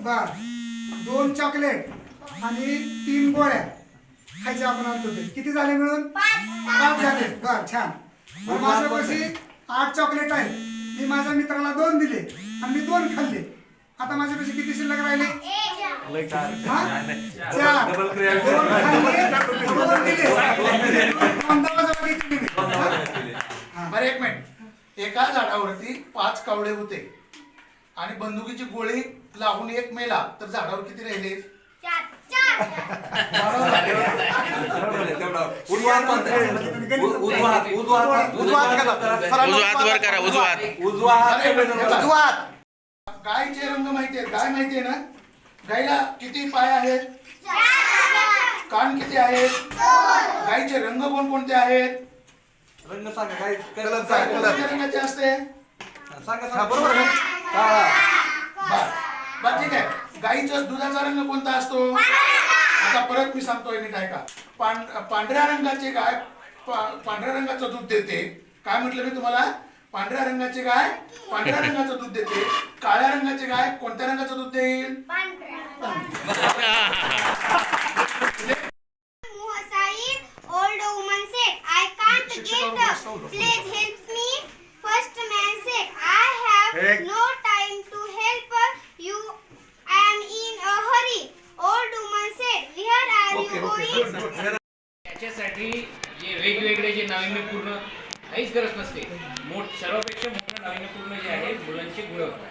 बर. दोन चॉकलेट आणि तीन गोळ्या खायचे आपण आणतो ते किती झाले मिळून? पाच. झाले. बर छान. मग माझ्यापाशी आठ चॉकलेट आहेत. मी माझ्या मित्राला दोन दिले आणि मी दोन खाल्ले. आता माझ्यापाशी किती शिल्लक राहिले? चार. दोन खाल्ले, दोन दिले. कोणता माझा किती दिले? बरं एक मिनिट. एका झाडावरती पाच कावळे होते. आणि बंदुकीची गोळी लावून एक मेला. तर झाडावर किती राहिले? झाडावर वर करा गायचे रंग माहितीये गाय माहितीये ना? गायला किती पाय आहेत? कान किती आहेत? गायचे रंग कोणकोणते आहेत? रंग सांगा काय गाय कोणत्या रंगाची असते? सांगा सांगा. बरोबर आहे काळा बर बर ठीक आहे. गाईचा दुधाचा रंग कोणता असतो? आता परत मी सांगतोय नीट ऐका पांढ पांढऱ्या रंगाची गाय पांढऱ्या रंगाचं दूध देते. काय म्हटलं मी तुम्हाला? पांढऱ्या रंगाची गाय पांढऱ्या रंगाचं दूध देते. काळ्या रंगाची गाय कोणत्या रंगाचं दूध देईल? old woman said, I can't get up. जे वेगवेगळे जे नाविन्यपूर्ण काहीच गरज नसते. मोठ सर्वापेक्षा मोठं नाविन्यपूर्ण जे आहे मुलांची गुणवत्ता.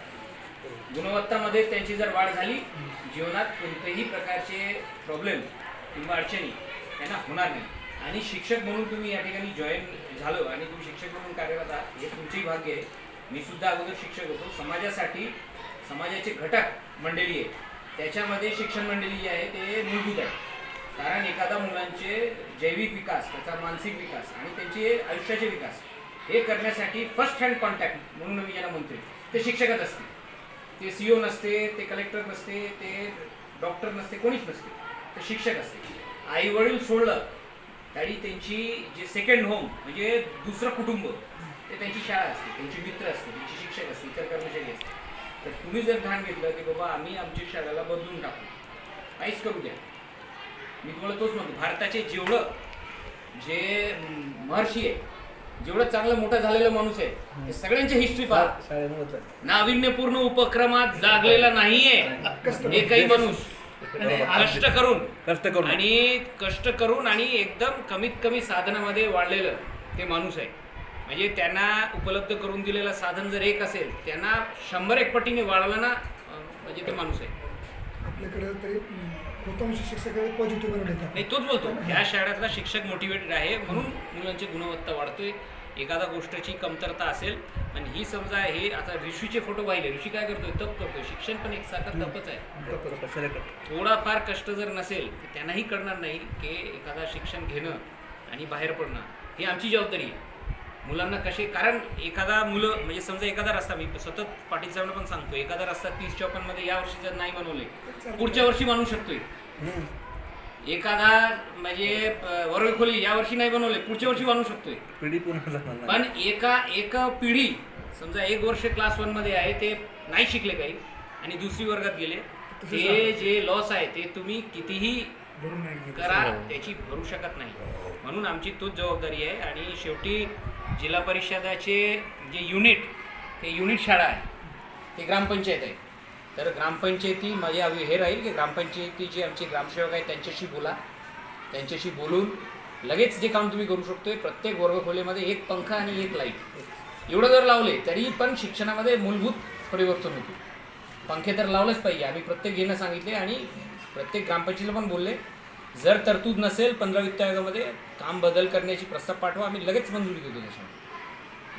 गुणवत्तामध्ये त्यांची जर वाढ झाली जीवनात कोणत्याही प्रकारचे प्रॉब्लेम किंवा अडचणी त्यांना होणार नाही. आणि शिक्षक म्हणून तुम्ही या ठिकाणी जॉईन झालो आणि तुम्ही शिक्षक म्हणून कार्यरत आहात हे तुमचेही भाग्य आहे. मी सुद्धा अगोदर शिक्षक होतो. समाजासाठी समाजाचे घटक मंडळी आहे त्याच्यामध्ये शिक्षण मंडळी जी आहे ते मूलभूत आहे कारण एखादा मुलांचे जैविक विकास त्याचा मानसिक विकास आणि त्यांचे आयुष्याचे विकास हे करण्यासाठी फर्स्ट हँड कॉन्टॅक्ट म्हणून मी ज्यांना म्हणतोय ते शिक्षकच असते ते सी ओ नसते ते कलेक्टर नसते ते डॉक्टर नसते कोणीच नसते ते शिक्षक असते. आई वडील सोडलं तरी त्यांची जे सेकंड होम म्हणजे दुसरं कुटुंब ते त्यांची शाळा असते त्यांचे मित्र असते त्यांचे शिक्षक असते इतर कर्मचारी असते. तर तुम्ही जर ध्यान घेतलं की बाबा आम्ही आमच्या शाळेला बदलून टाकू. काहीच करू द्या. मी तुम्हाला तोच म्हणतो भारताचे जेवढं जे महर्षी आहे जेवढं चांगलं मोठं झालेलं माणूस आहे ते सगळ्यांची हिस्ट्री पहा. नाविन्यपूर्ण उपक्रमात जागलेला नाहीये. एकही माणूस. कष्ट करून. कष्ट करून. आणि कष्ट करून आणि एकदम कमीत कमी साधनामध्ये वाढलेलं ते माणूस आहे. म्हणजे त्यांना उपलब्ध करून दिलेलं साधन जर एक असेल त्यांना शंभर एक पटीने वाढवलं ना म्हणजे ते माणूस आहे. आपल्याकडे तरी बहुतांश शिक्षक पॉझिटिव्ह नाही तोच बोलतो. ह्या शाळेतला शिक्षक मोटिवेटेड आहे म्हणून मुलांची गुणवत्ता वाढतोय. एखादा गोष्टीची कमतरता असेल आणि ही समजा हे आता ऋषीचे फोटो पाहिले. ऋषी काय करतोय? तप करतोय. शिक्षण पण एक सारखं तपच आहे. थोडाफार कष्ट जर नसेल तर त्यांनाही कळणार नाही की एखादा शिक्षण घेणं आणि बाहेर पडणं ही आमची जबाबदारी आहे. मुलांना कसे कारण एखादा मुलं म्हणजे समजा एखादा रस्ता मी सतत पाटील साहेबांना पण सांगतो एखादा रस्ता तीस चौपन्नमध्ये या वर्षी जर नाही बनवले पुढच्या वर्षी बनवू शकतोय. एखादा म्हणजे अ, वर्गखोली या वर्षी नाही बनवले पुढच्या वर्षी बनवू शकतोय. पिढी. पण एका एक पिढी समजा एक वर्ष क्लास वनमध्ये आहे ते नाही शिकले काही आणि दुसरी वर्गात गेले ते जे लॉस आहे ते तुम्ही कितीही करा त्याची भरू शकत नाही. म्हणून आमची तोच जबाबदारी आहे आणि शेवटी जिल्हा परिषदाचे जे युनिट ते युनिट शाळा आहे ते ग्रामपंचायत आहे. तर ग्रामपंचायती माझे हवी हे राहील की ग्रामपंचायतीचे आमचे ग्रामसेवक आहेत त्यांच्याशी बोला. त्यांच्याशी बोलून लगेच जे काम तुम्ही करू शकतो प्रत्येक वर्गखोलीमध्ये एक पंखा आणि एक लाइट. एवढं जर लावले तरी पण शिक्षणामध्ये मूलभूत परिवर्तन होते. पंखे तर लावलंच पाहिजे. आम्ही प्रत्येक घेणं सांगितले आणि प्रत्येक ग्रामपंचायतीला पण बोलले. जर तरतूद नसेल पंधरा वित्त आयोगामध्ये काम बदल करण्याची प्रस्ताव पाठवा आम्ही लगेच मंजुरी देतो त्याच्यामध्ये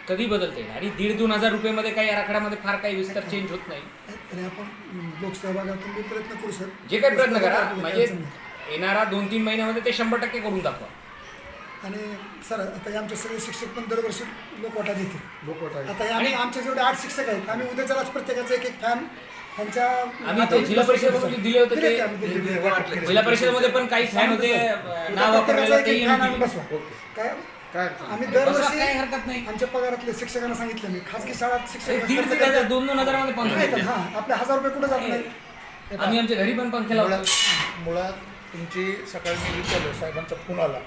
कधी बदलते? आणि दीड दोन हजार रुपयामध्ये काही आराखड्यामध्ये फार काही विस्तार चेंज होत नाही. आणि आपण लोकसहभागातून बी प्रयत्न करू सर. जे काही प्रयत्न करा म्हणजे. येणारा दोन तीन महिन्यामध्ये ते शंभर टक्के करून दाखवा. आणि सर आता हे आमचे सगळे शिक्षक पण दरवर्षी लोकवाटा देतील लोकवाटा आहे. आता हे आम्ही आणि- आमचे जेवढे आठ शिक्षक आहेत आम्ही उद्याच्यालाच प्रत्येकाचा एक एक फॅन त्यांच्या आम्ही ते जिल्हा परिषदेमध्ये दिले होते ते-. जिल्हा परिषदेमध्ये पण काही फॅन होते उद्या नाव वापरलेलं आम्ही. बसवा. काय काय अडचण आम्ही दरवर्षी काही हरकत नाही. आमच्या पगारातले शिक्षकांना सांगितलं मी. खासगी शाळात शिक्षक दीड हजार दोन दोन हजारामध्ये पंखे येतात, येतात. हा आपले हजार रुपये कुठे जात नाही. आम्ही आमच्या घरी पण पंखे लावतो. मुळात मुळात तुमची सकाळी मी विचारलं साहेबांचा फोन आला.